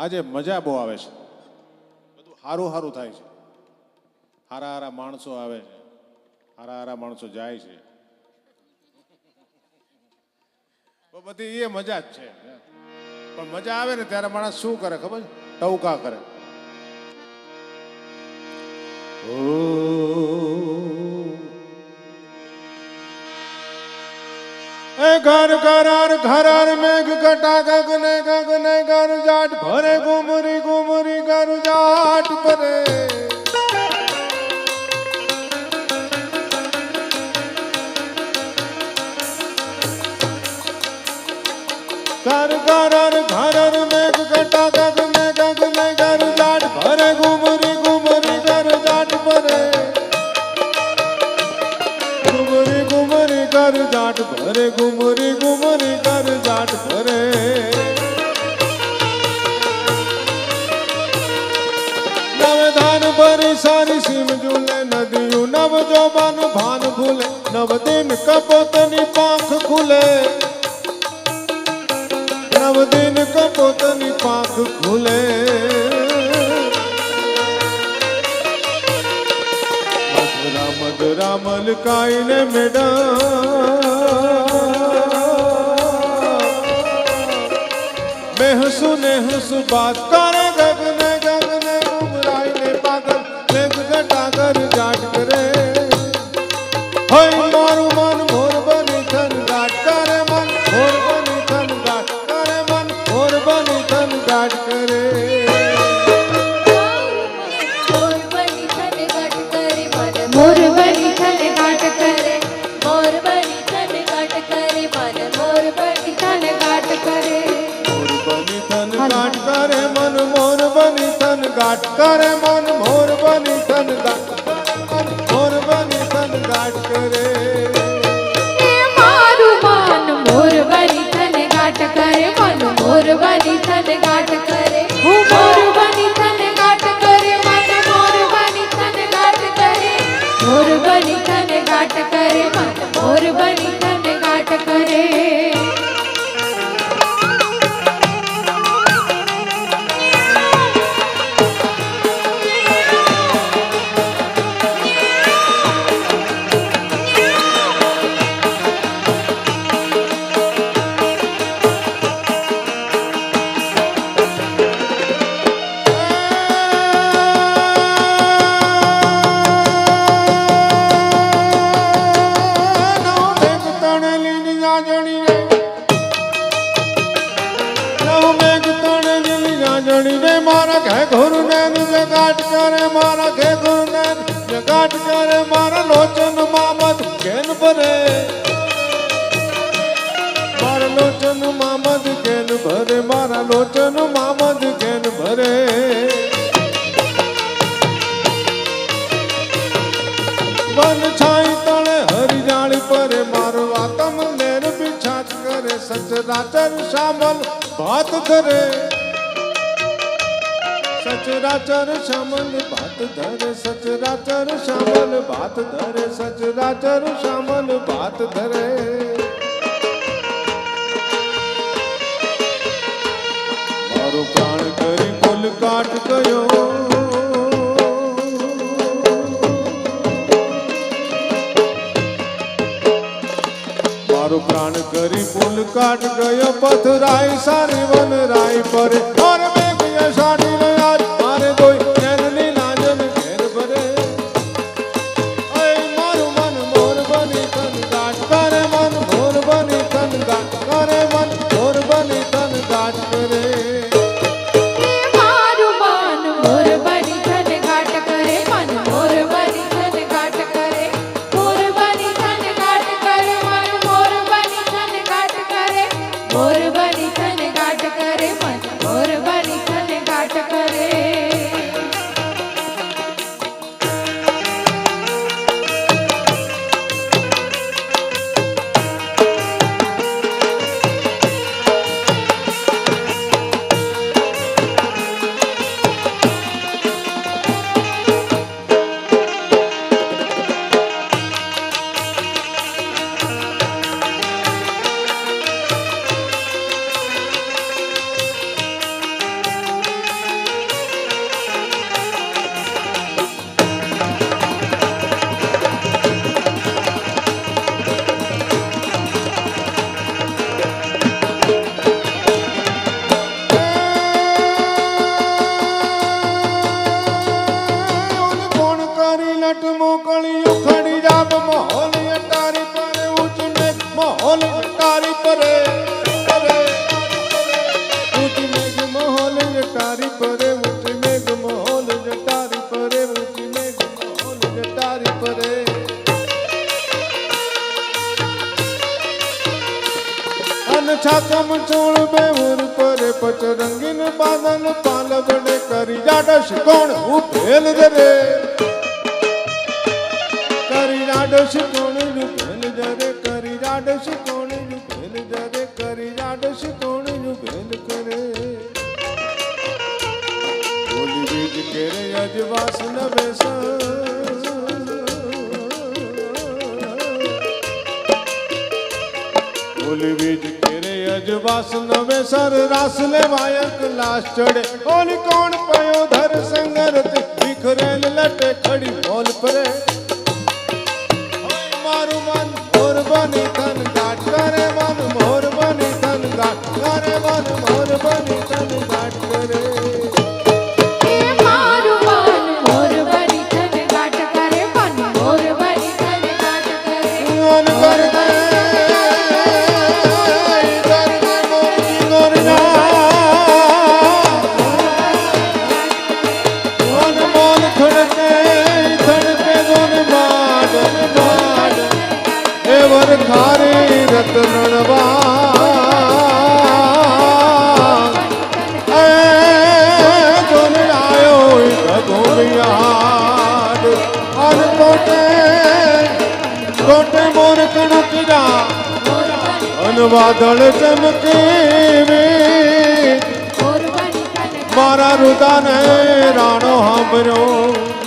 આજે મજા બહુ આવે છે. બધું સારું સારું થાય છે. હારા હારા માણસો આવે છે. હારા હારા માણસો જાય છે. બધી એ મજા જ છે. પણ મજા આવે ને ત્યારે માણસ શું કરે ખબર ટવકા કરે. એ ઘર ઘરાર ઘરાર મેઘ ઘટા, ગગને ગગને ઘર જાટ ભરે ઘુમરી ઘુમરી ઘર જાટ ભરે. ઘર ઘરાર ઘરાર મેઘ ઘટા જાટ ઘુમરી ઘુમરી કર જાટ ફરે નવધાન પર સારી સીમ ઝૂલે, નદીયું નવ જોબાન ભાન ભૂલે નવ દિન કપોતની પાંખ ખુલે. નવ દિન કપોતની પાંખ ખુલે. રામ રામ મલકાઈને મેડા મેહસુ નેહસુ બાત કરે ગગને गाट करे मन भोर बनी तन गाट भोर बनी तन गाट करे। मारू मन मोर बनी गाट करे, मन बनी सन गाट करे। बनी गाट करे, मन भोर बनी गाट करे। बनी गाट करे, मन बनी મારા ઘે જગાટ કરે મારા લોચન મામદ કેન ભરે? મારા લોચન મામત કેન ભરે? મારા લોચન મામત કેન ભરે? વન છાઈ તળે હરિયાળી પરે મારો આતમ નેર બિછાત કરે. સચરાચર શામલ ભાત ધરે સચરાચર શ્યામલ ભાત ધરે સચરાચર શ્યામલ ભાત ધરે સચરાચર શ્યામલ ભાત ધરે મારો પ્રાણ કરી કુલ કાટ ગયો મારો પ્રાણ કરી પુલ કાટ ગયો પથરાય સારી વન રાય પર પરે ઊંચી મેઘ મહોલ જટારી પરે ઊંચી મેઘ મહોલ જટારી પરે અન છાતમ ચોળ બેવર પરે પચ રંગીન બાદન પાલ વડે કરી જાડશ કોણ ઉભેલ જરે કરી જાડશ કોણ ઉભેલ જરે કરી જાડશ કોણ ਅਜ ਵਸ ਲਵੇ ਸਾ ਫੁੱਲ ਵਿੱਚ ਤੇਰੇ ਅਜ ਵਸ ਨਵੇਂ ਸਰ ਰਸ ਲੈਵਾਇਕ ਲਾਸ਼ ਚੜੇ ਹੋਲੀ ਕੌਣ ਪਇਓ ਧਰ ਸੰਗਰਤ ਵਿਖਰੇ ਲਟੇ ਖੜੀ ਬੋਲ ਪਰੇ। ਹੋਏ ਮਾਰੂ ਮਨ, ਮੋਰ ਬਣੀ ਤਨ ਗਾਟ ਕਰੇ ਮਨ, ਮੋਰ ਬਣੀ ਤਨ ਗਾਟ ਕਰੇ ਮਨ, ਮੋਰ ਬਣੀ ਤਨ વાદળ ચમકે મોર રુદાને રાણો સાંભળ્યો.